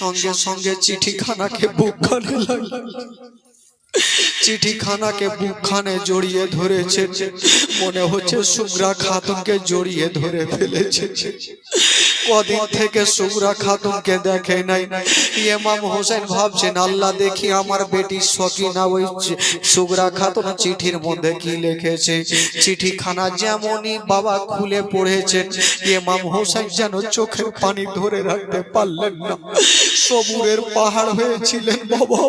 সঙ্গে সঙ্গে চিঠিখানাকে বুকখানে চিঠিখানাকে বুকখানে জড়িয়ে ধরেছে। মনে হচ্ছে সুগ্রা খাতুনকে জড়িয়ে ধরে ফেলেছে। কদিন থেকে সুগ্রা খাতুনকে দেখে নাই। ইমাম হোসেন ভাবছেন, আল্লাহ দেখি আমার বেটি সকিনা ওই সুগ্রা খাতুন চিঠির মধ্যে কি লিখেছে? চিঠিখানা যেমনই বাবা খুলে পড়েছেন, ইমাম হোসেন যেন চোখের পানি ধরে রাখতে পারলেন না। সবুরের পাহাড় হয়েছিলেন বাবা,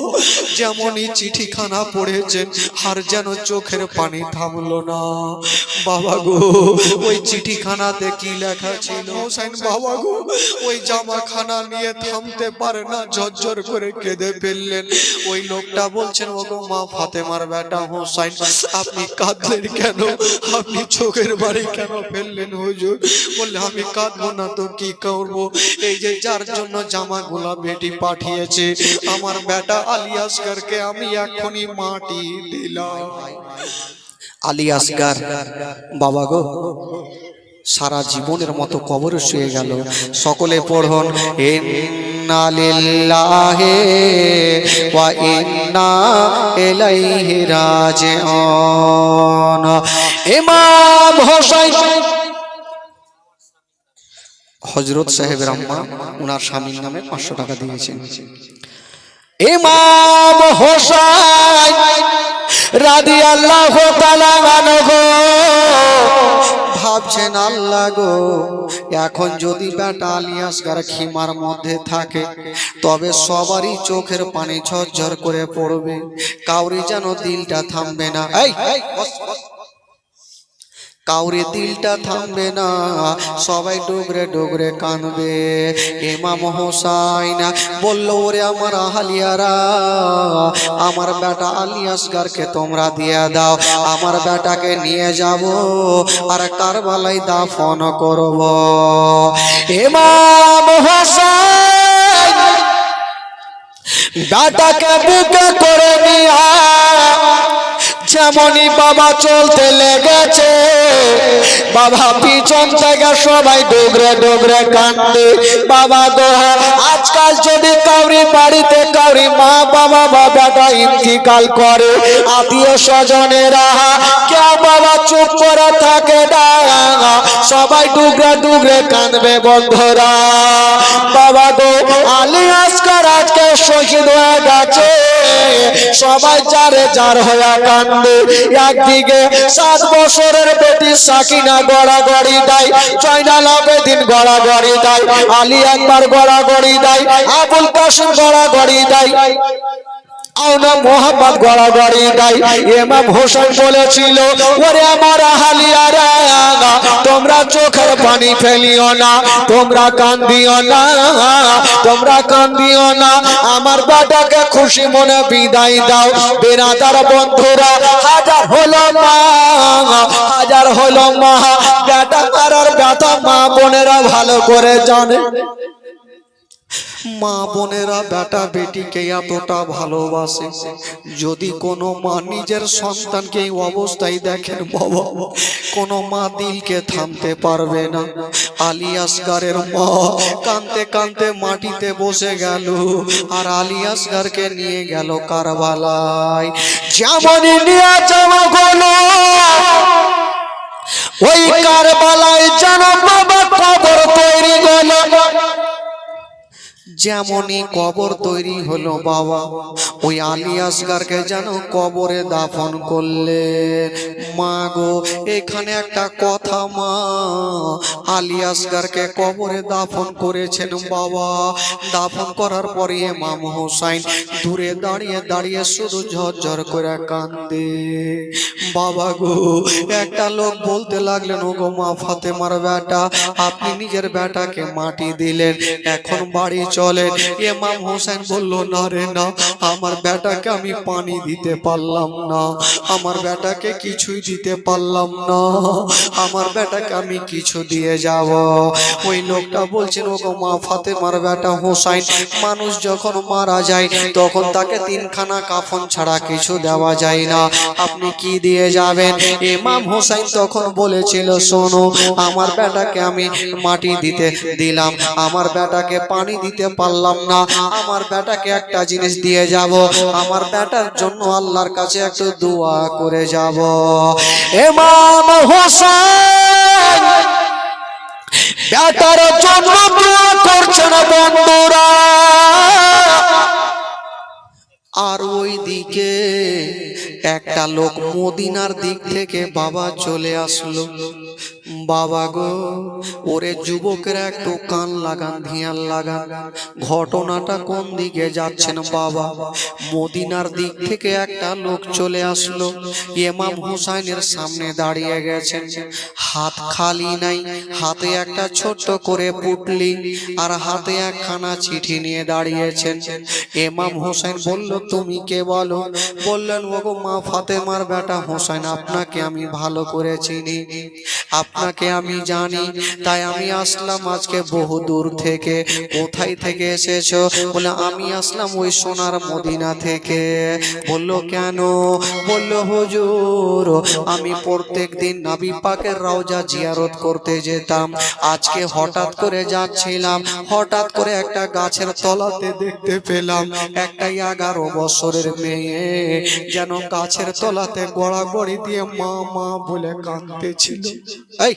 যেমনই চিঠিখানা পড়েছেন, আর যেন চোখের পানি থামলো না। বাবা গো, ওই চিঠিখানাতে কি লেখা ছিল? হোসেন বাবা ওই জামাখানা নিয়ে থামতে পারে না, ঝরঝর করে কেঁদে ফেললেন। ওই লোকটা বলছেন ও মা ফাতেমার বেটা হোসাইন, আপনি কাঁদলেন কেন? আপনি চোখের বাড়ি কেন ফেললেন হুজুর? বললে, আমি কাঁদবো না তো কি করব? এই যে যার জন্য জামাগুলা বেটি পাঠিয়েছে, আমার বেটা আলিয়াসগারকে আমি এখনই মাটি দিলাম। আলিয়াসগার বাবা গো। সারা জীবনের মতো কবরে শুয়ে গেল। সকলে পড়ুন লিল্লাহি ওয়া হজরত সাহেবের আম্মা ওনার স্বামীর নামে পাঁচশো টাকা দিয়েছেন। ইমাম হোসেন রাদি আল্লাহ ভাবছেন, আল্লাহ গো, এখন যদি বেটা আলিয়াসগার খিমার মধ্যে থাকে, তবে সবারই চোখের পানি ঝরঝর করে পড়বে কাউরি যেন দিলটা থামবে না এই। কাউরে দিলটা থামবে না, সবাই ডুগরে ডুগরে কাঁদবে ইমাম হোসাইন বলল, ওরে আমার আহালিয়ারা, আমার বেটা আলিয়াসগারকে তোমরা দিয়ে দাও, আমার বেটাকে নিয়ে যাব আর কারবালাই দাফন করব। ইমাম হোসাইন বেটাকে বুকে করে নিয়া যেমনই বাবা চলতে লেগেছে, বাবা পিছন থেকে সবাই ডোগরে ডোগরে কান্দে বাবা দোহা আজকাল যদি কাউরি বাড়িতে কাউরি মা বাবা বাবাটা ইন্তিকাল করে, আত্মীয় স্বজনেরা, কেউ বাবা চুপ করে থাকে না সবাই ডুগরে ডুগরে কাঁদবে বন্ধুরা। বাবা গো, আলী আসকার আজকে শহীদ হয়ে গেছে, সবাই যারে যার হয়ে কান্দে একদিকে সাত বছরের বেটি সাকিনা গড়াগড়ি দেয় জয়নাল আবেদিন গড়াগড়ি দেয়, আলী একবার গড়াগড়ি দেয়, আবুল কাসিম গড়াগড়ি দেয়। আওনা মোহাম্মদ গড়াগড়ি দেয় ইমাম হোসেন বলেছিল, ওরে আমার আহালিয়ারা, তোমরা চোখের পানি ফেলিও না, তোমরা কান্দিও না, তোমরা না। আমার বাটাকে খুশি মনে বিদায় দাও। বেরাদার বন্ধুরা, হাজার হলো মা, হাজার হলো মা। বেটা মা বোনেরা ভালো করে জানে। মা বোনেরা বেটা বেটিকে এতটা ভালোবাসে। যদি কোনো মা নিজের সন্তানকে এই অবস্থায় দেখেন, বাবা, কোনো মা দিলকে থামতে পারবে না। আলী আসগারের মা কানতে কানতে মাটিতে বসে গেল আর আলী আসগারকে নিয়ে গেল কারবালায়। গেলো, ওই কারবালায় যেন বাবা কবর যেমনই কবর তৈরি হলো বাবা, ওই আলী আসগারকে যেন কবরে দাফন করলে। মা গো, এখানে একটা কথা মা, আলী আসগারকে কবরে দাফন করেছেন বাবা। দাফন করার পরে ইমাম হোসাইন দূরে দাঁড়িয়ে দাঁড়িয়ে শুধু ঝরঝর করে কান্দে বাবা গো, একটা লোক বলতে লাগলেন ও গো মা ফাতেমার বেটা, আপনি নিজের বেটাকে মাটি দিলেন, এখন বাড়ি চলেন ইমাম হোসেন বলল, না রে, না, আমার বেটাকে আমি পানি দিতে পারলাম না, আমার বেটাকে কিছুই দিতে পারলাম না, আমার বেটাকে আমি কিছু দিয়ে যাব। ওই লোকটা বলছেন ও মা ফাতেমার বেটা হোসাইন, মানুষ যখন মারা যায়, তখন তাকে তিনখানা কাফন ছাড়া কিছু দেওয়া যায় না। আপনি কি দিয়ে যাবেন? ইমাম হোসাইন তখন বলেছিল, শোনো, আমার বেটাকে আমি মাটি দিতে দিলাম, আমার বেটাকে পানি দিতে পারলাম না। আমার বেটাকে একটা জিনিস দিয়ে যাব। আমার বেটার জন্য আল্লাহর কাছে একটু দোয়া করে যাব। এমাম হোসেন, বেটার জন্য দোয়া করছেন বন্ধুরা। আর ওই দিকে একটা লোক মদিনার দিক থেকে বাবা চলে আসলো। বাবা গো, ওরে যুবকেরা একটু কান লাগান, ধিয়ান লাগান। ঘটনাটা কোন দিকে যাচ্ছেন বাবা? মদিনার দিক থেকে একটা লোক চলে আসলো। ইমাম হুসাইনের সামনে দাঁড়িয়ে গেছেন। হাত খালি নাই, হাতে একটা ছোট্ট করে পুটলি আর হাতে একখানা চিঠি নিয়ে দাঁড়িয়েছেন। এমাম হোসেন বলল, তুমি কে বলো? বললেন, ওগো মা ফাতেমার বেটা হোসেন আপনাকে আমি ভালো করে চিনি। আপনাকে আমি জানি তাই আমি আসলাম আজকে বহু দূর থেকে। কোথায় থেকে এসেছ? বলে আমি আসলাম ওই সোনার মদিনা থেকে। বলল কেন? বলল হুজুর আমি প্রত্যেক দিন নবী পাকের রওজা জিয়ারত করতে যেতাম। আজকে হঠাৎ করে যাচ্ছিলাম হঠাৎ করে একটা গাছের তলাতে দেখতে পেলাম একটা এগারো বছরের মেয়ে যেন গাছের তলাতে গড়াগড়ি দিয়ে মা মা বলে কাঁদতেছিল। এই,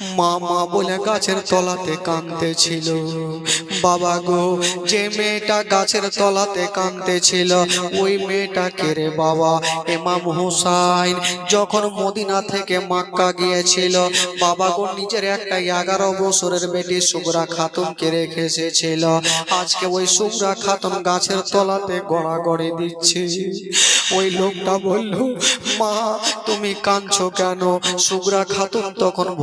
মা মা বলে গাছের তলাতে কাঁদতেছিল। বাবা গো, যে মেয়েটা গাছের তলাতে কাঁদতেছিল, ওই মেয়েটা কেড়ে বাবা। এমাম হুসাইন যখন মদিনা থেকে মাক্কা গিয়েছিল, বাবা গো নিজের একটা এগারো বছরের বেটি সুগরা খাতুনকে রেখে এসেছিল। আজকে ওই সুগরা খাতুন গাছের তলাতে গড়াগড়ি দিচ্ছে। ওই লোকটা বলল, মা, তুমি কাঁদছো কেন? সুগরা খাতুন তখন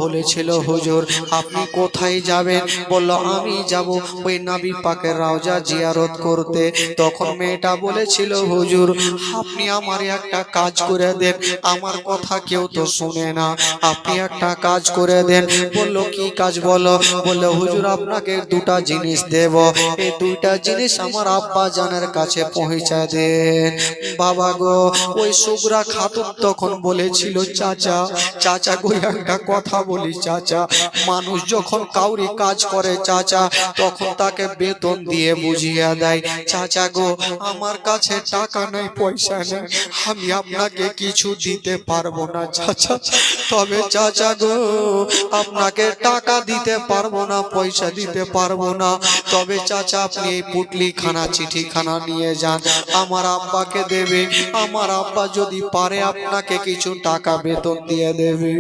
বলেছিল, হুজুর, আপনি কোথায় যাবেন? বলল, আমি যাব ওই নাবি পাকের রাজা জিয়ারত করতে। তখন মেয়েটা বলেছিল, হুজুর, আপনি আমার একটা কাজ করে দেন। আমার কথা কেউ তো শুনে না। আপনি একটা কাজ করে দেন। বলল, কি কাজ বলো? বলল, হুজুর, আপনাকে দুটা জিনিস দেব। এই দুইটা জিনিস আমার আব্বা জানের কাছে পৌঁছা দেন। বাবা গো, ওই সুগরা খাতুন তখন বলেছিল, চাচা চাচা গো, একটা কথা বলি চাচা। মানুষ যখন কাউরি কাজ করে চাচা, তখন তাকে বেতন দিয়ে বুঝিয়ে দেয়, চাচা গো, আমার কাছে টাকা নেই, পয়সা নেই, আমি আপনাকে কিছু দিতে পারব না, চাচা। তবে চাচা গো, আপনাকে টাকা দিতে পারব না, পয়সা দিতে পারব না। তবে চাচা, আপনি এই পুটলি খানা চিঠি খানা নিয়ে যান। আমার আব্বাকে দেবে, আমার আব্বা যদি পারে, আপনাকে কিছু টাকা বেতন দিয়ে দেবে।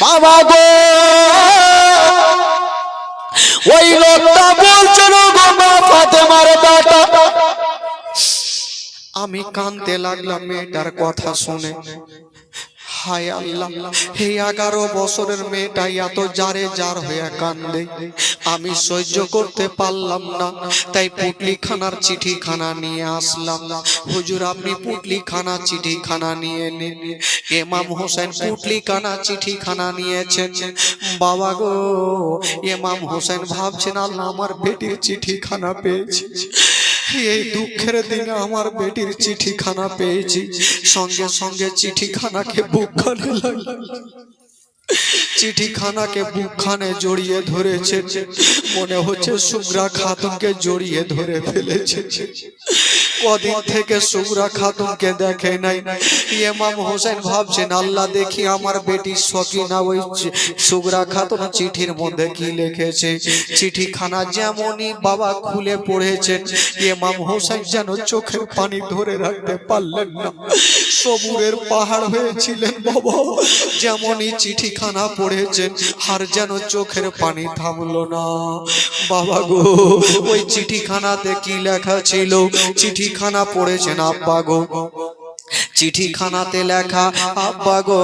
বাবা গো ওই লোকটা বলছিল ফাতেমার বেটা। আমি কানতে লাগলাম মেয়েটার কথা শুনে। হায় আল্লাহ। হে এগারো বছরের মেয়েটা এত জারে জার হয়ে কান্দে। আমি সহ্য করতে পারলাম না, তাই পুটলি খানার চিঠি খানা নিয়ে আসলাম। হুজুর, আপনি পুটলি খানা চিঠি খানা নিয়ে নিন। এমাম হোসেন পুটলি খানা চিঠি খানা নিয়েছেন। বাবা গো এমাম হোসেন ভাবছেন আল্লাহ আমার বেটির চিঠি খানা পেয়েছি। এই দুঃখের দিনে আমার বেটির চিঠিখানা পেয়েছি। সঙ্গে সঙ্গে চিঠিখানাকে বুকখানে চিঠিখানাকে বুকখানে জড়িয়ে ধরেছে। মনে হচ্ছে সুগ্রা খাতুনকে জড়িয়ে ধরে ফেলেছে। কদিন থেকে সুগ্রা খাতুনকে দেখে নাই। ইমাম হোসেন ভাবছেন, আল্লাহ দেখি আমার বেটি সকিনা ওই সুগ্রা খাতুন চিঠির মধ্যে কি লিখেছে? চিঠিখানা যেমনই বাবা খুলে পড়েছেন, ইমাম হোসেন যেন চোখের পানি ধরে রাখতে পারলেন না। সবুরের পাহাড় হয়েছিলেন বাবা, যেমনই চিঠিখানা পড়েছেন, আর যেন চোখের পানি থামলো না। বাবা গো, ওই চিঠিখানাতে কি লেখা ছিল? চিঠিখানা পড়েছেন আব্বা গো। চিঠিখানাতে লেখা আব্বা গো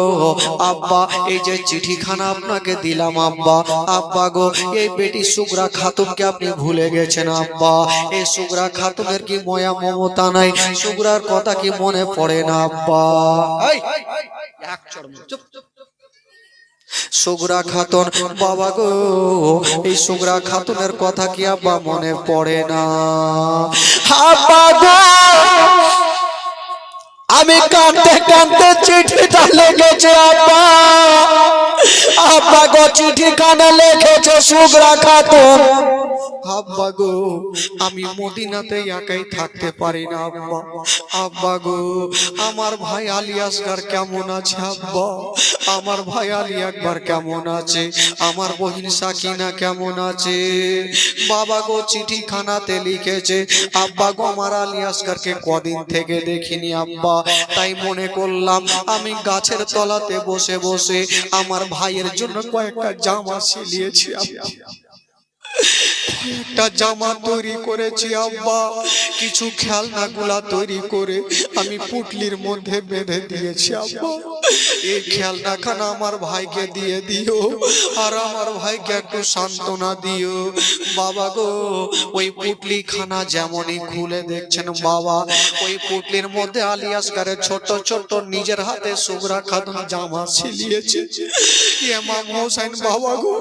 আব্বা এই যে চিঠিখানা আপনাকে দিলাম আব্বা। আব্বা গো এই বেটি সুগরা খাতুনকে আপনি ভুলে গেছেন আব্বা। এই সুগরা খাতুনের কি ময়া মমতা নাই? সুগরার কথা কি মনে পড়ে না আব্বা? চুপ, চুপ। সুগরা খাতুন, বাবা গো, এই সুগরা খাতুনের কথা কি আব্বা মনে পড়ে না? আব্বা গো, আমি কাঁদতে কাঁদতে চিঠিটা লিখেছে আব্বা। আব্বা গো চিঠি কানে লিখেছে সুগরা খাতুন। আব্বা গো, আমি মদিনাতে একাই থাকতে পারি না, আব্বা। আব্বা গো, আমার ভাই আলী আসগার কেমন আছে, আব্বা? আমার ভাই আলী একবার কেমন আছে? আমার বহিন সাকিনা কেমন আছে? বাবা গো চিঠি খানাতে লিখেছে, আব্বা গো, আমার আলী আসগারকে কদিন থেকে দেখিনি, আব্বা। তাই মনে করলাম, আমি গাছের তলাতে বসে বসে আমার ভাইয়ের জন্য কয়েকটা জামা সিলিয়েছি আব্বা। একটা জামা তৈরি করেছি, আব্বা। কিছু খেলনা গুলা তৈরি করে আমি পুটলির মধ্যে বেঁধে দিয়েছি, আব্বা। এই খেলনা খানা আমার ভাইকে দিয়ে দিও, আর আমার ভাইকে একটু সান্ত্বনা দিও। বাবা গো, ওই পুটলি খানা যেমনই খুলে দেখছেন, বাবা। ওই পুটলির মধ্যে আলিয়াসগারের ছোট ছোট নিজের হাতে সুগরা খাতুন জামা ছিলিয়েছে। ইমাম হোসেন বাবা গো,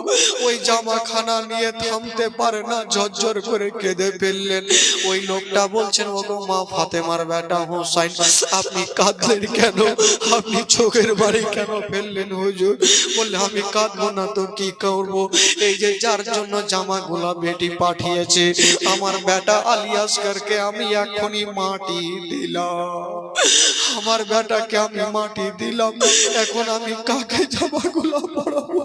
ওই জামা খানা নিয়ে থামতে পারে না। ঝরঝর করে কেঁদে ফেললেন। ওই লোকটা বলছেন ও গো মা, ফাতেমার বেটা হোসাইন, আপনি কাঁদলেন কেন? আপনি চোখের বাড়ি কেন ফেললেন, হুজুর? বললে, আমি কাঁদবো না তো কি করব? এই যে যার জন্য জামাগুলা বেটি পাঠিয়েছে, আমার বেটা আলিয়াসকারকে আমি এখনই মাটি দিলাম। আমার বেটাকে আমি মাটি দিলাম, এখন আমি কাকে জামাগুলা পরাবো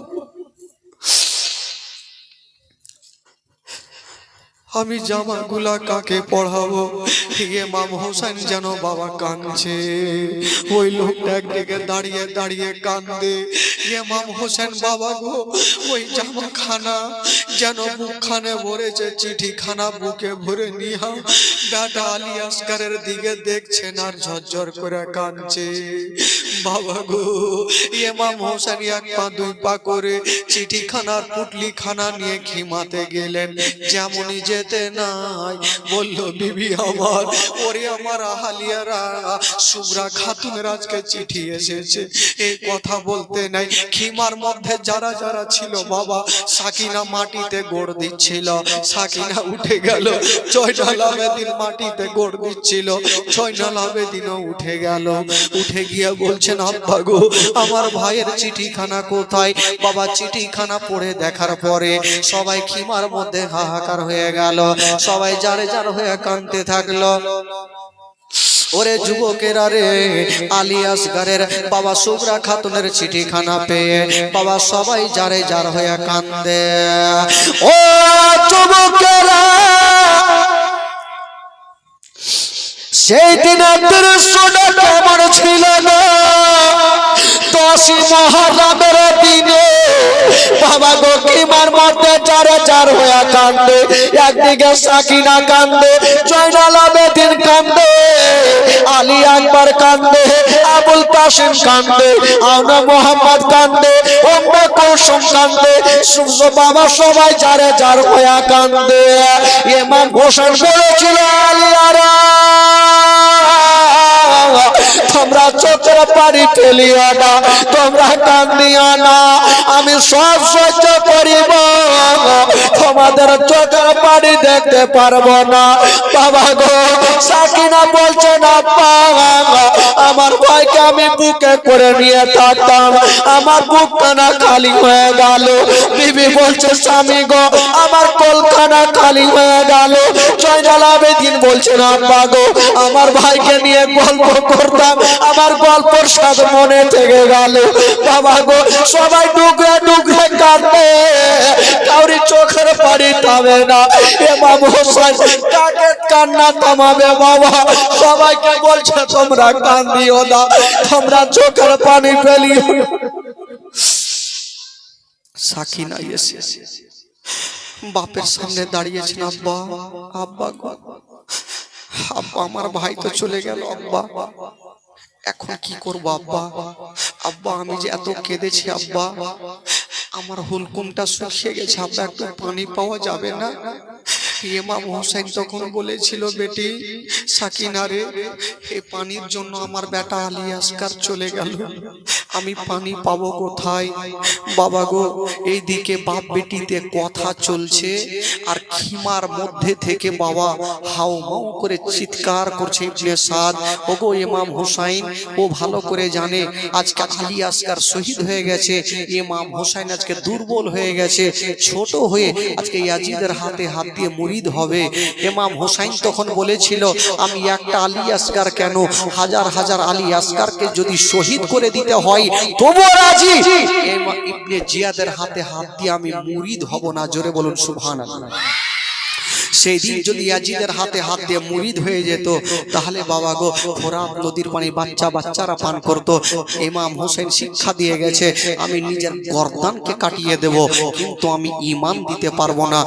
আমি জামাগুলা কাকে পড়াবো? হিগে মাম হোসেন যেন বাবা কাঁদছে। ওই লোকটা একদিকে দাঁড়িয়ে দাঁড়িয়ে ইয়ে মাম হোসেন বাবা গো, ওই জামা খানা যেন বুকখানে ভরেছে চিঠি খানা বুকে ভরে নিহা। বেটা আলী আসকারের দিকে দেখছেন আর ঝরঝর করে কাঁদছে। বাবা গো ইয়ে মাম হোসেন এক পা, দুই পা করে চিঠি খানার পুটলি খানা নিয়ে খিমাতে গেলেন। যেমনই যেতে নাই। বলল, বিবি আমার, ওরে আমার আহালিয়ারা সুব্রা খাতুনের আজকে চিঠি এসেছে। এই কথা বলতে নাই। খিমার মধ্যে যারা যারা ছিল বাবা, সাকিনা মাটিতে গোড় দিচ্ছিল। সাকিনা উঠে গেল, জয়নাল আবেদিন মাটিতে গোড় দিচ্ছিল। জয়নাল আবেদিনও উঠে গেল। উঠে গিয়ে বলছেন, আব্বা গো, আমার ভাইয়ের চিঠিখানা কোথায়? বাবা, চিঠিখানা পড়ে দেখার পরে সবাই খিমার মধ্যে হাহাকার হয়ে গেল। সবাই যারে যার হয়ে কাঁদতে থাকল। ওরে যুবকেরা রে আলিয়াস গারের বাবা সুবরা খাতুনের চিঠিখানা পেয়ে বাবা সবাই যারে যার হয়ে কান্দে ও যুবকেরা! সেই দিন দৃশ্যটা কেমন ছিল না? দশই মহারামের দিনে বাবা গকিমার মধ্যে চারে চার হয়ে কান্দে, একদিকে সাকিনা কান্দে, জয়নাল আবেদিন কান্দে, আলী আকবর কান্দে আবুল কাসিম কান্দে আওনা মোহাম্মদ কান্দে ওম্মা কুলসুম কান্দে সূর্য বাবা সবাই চারে চার হয়ে কান্দে ইমাম ঘোষণ করেছিল আলিয়ারা তোমরা চোখের পানি ফেলিও না, তোমরা কান্দিও না, আমি সব সহ্য করিব। তোমাদের চোখের পানি দেখতে পারব না। বাবা গো, সাকিনা বলছে না আমার ভাইকে আমি বুকে করে নিয়ে থাকতাম। আমার বুক কানা খালি হয়ে গেল। বিবি বলছে, স্বামী গো, আমার কলকানা খালি হয়ে গেল। জয়নাল আবেদিন বলছেন আব্বা গো, আমার ভাইকে নিয়ে গল্প করতাম। আমার গল্পর স্বাদ মনে থেকে গেল। বাবা গো, সবাই ডুকরে ডুকরে কাঁদবে। কাউরি চোখের পানি থামে না। এ বাবু হোসেন, কাকে কান্না থামাবে বাবা? সবাইকে বলছে, তোমরা কান্দিও না। তোমরা চোখের পানি ফেলিও সাকিনা এসে বাপের সামনে দাঁড়িয়েছেন, আব্বা আব্বা। আব্বা আমার ভাই তো চলে গেল, আব্বা। এখন কি করব, আব্বা? আব্বা, আমি যে এত কেঁদেছি, আব্বা। আমার হুলকুমটা শুকিয়ে গেছে, আব্বা, একটু পানি পাওয়া যাবে না? ইমাম হোসেন তখন বলেছিল, বেটি সাকিনা রে এই পানির জন্য আমার বেটা আলী আসকার চলে গেল। আমি পানি পাবো কোথায়? বাবা গো এইদিকে বাপ বেটিতে কথা চলছে আর খিমার মধ্যে থেকে বাবা হাউ মাউ করে চিৎকার করছে, ইবনে সাদ, ওগো ইমাম হুসাইন, ও ভালো করে জানে, আজকে আলী আসকার শহীদ হয়ে গেছে, ইমাম হুসাইন আজকে দুর্বল হয়ে গেছে, ছোট হয়ে আজকে ইয়াজিদের হাতে হাত দিয়ে মুরিদ হবে। ইমাম হুসাইন তখন বলেছিল, আমি একটা আলী আসকার কেন? হাজার হাজার আলী আসকারকে যদি শহীদ করে দিতে হয়, তবুও রাজি? ইবনে জিয়াদের হাতে হাত দিয়ে আমি মুরিদ হব না, জোরে বলুন সুবহানাল্লাহ। সেই দিন যদি ইয়াজিদের হাতে হাত দিয়ে মুরিদ হয়ে যেত, তাহলে বাবা গো ফোরাত নদীর পানি বাচ্চা বাচ্চারা পান করত। ইমাম হোসেন শিক্ষা দিয়ে গেছে, আমি নিজের গর্দানকে কাটিয়ে দেব, কিন্তু আমি ইমান দিতে পারব না।